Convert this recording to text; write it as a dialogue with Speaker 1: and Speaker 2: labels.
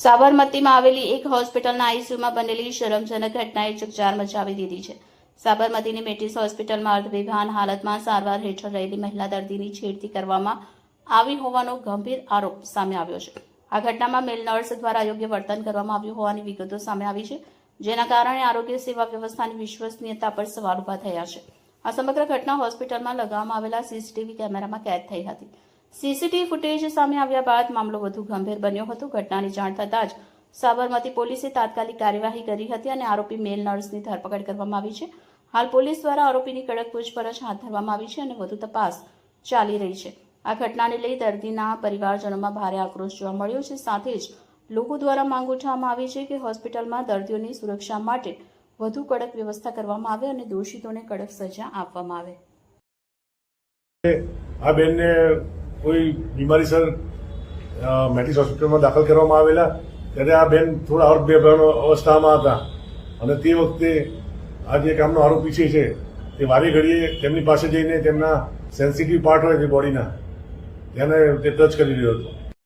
Speaker 1: સાબરમતીમાં આવેલી એક હોસ્પિટલના આઈસીયુમાં બનેલી શરમજનક ઘટનાએ ચકચાર મચાવી દીધી છે. સાબરમતીની મેટિસ હોસ્પિટલમાં અર્ધવિભાન હાલતમાં સારવાર હેઠળ રહેલી મહિલા દર્દીની છેડતી કરવામાં આવી હોવાનો ગંભીર આરોપ સામે આવ્યો છે. આ ઘટનામાં મેલ નર્સ દ્વારા યોગ્ય વર્તન કરવામાં આવ્યું હોવાની વિગતો સામે આવી છે, જેના કારણે આરોગ્ય સેવા વ્યવસ્થાની વિશ્વસનીયતા પર સવાલ ઊભા થયા છે. આ સમગ્ર ઘટના હોસ્પિટલમાં લગાવવામાં આવેલા સીસીટીવી કેમેરામાં કેદ થઈ હતી. સીસીટીવી ફૂટેજ સામે આવ્યા બાદ મામલો વધુ ગંભીર બન્યો હતો. ઘટનાની જાણ થતાં જ સાબરમતી પોલીસે તાત્કાલિક કાર્યવાહી કરી હતી અને આરોપી મેલ નર્સની ધરપકડ કરવામાં આવી છે. હાલ પોલીસ દ્વારા આરોપીની કડક પૂછપરછ હાથ ધરવામાં આવી છે અને વધુ તપાસ ચાલી રહી છે. આ ઘટનાને લઈ દર્દીના પરિવારજનોમાં ભારે આક્રોશ જોવા મળ્યો છે. સાથે જ લોકો દ્વારા માંગ ઉઠાવવામાં આવી છે કે હોસ્પિટલમાં દર્દીઓની સુરક્ષા માટે વધુ કડક વ્યવસ્થા કરવામાં આવે અને દોષિતોને કડક સજા આપવામાં આવે.
Speaker 2: આ બેનને કોઈ બીમારીસર મેટિસ હોસ્પિટલમાં દાખલ કરવામાં આવેલા, ત્યારે આ બેન થોડા અર્ધબેભાન અવસ્થામાં હતા. અને તે વખતે આ જે કામનો આરોપી છે છે તે વારે ઘડીએ તેમની પાસે જઈને તેમના સેન્સિટિવ પાર્ટ હોય છે બોડીના તેને તે ટચ કરી રહ્યો હતો.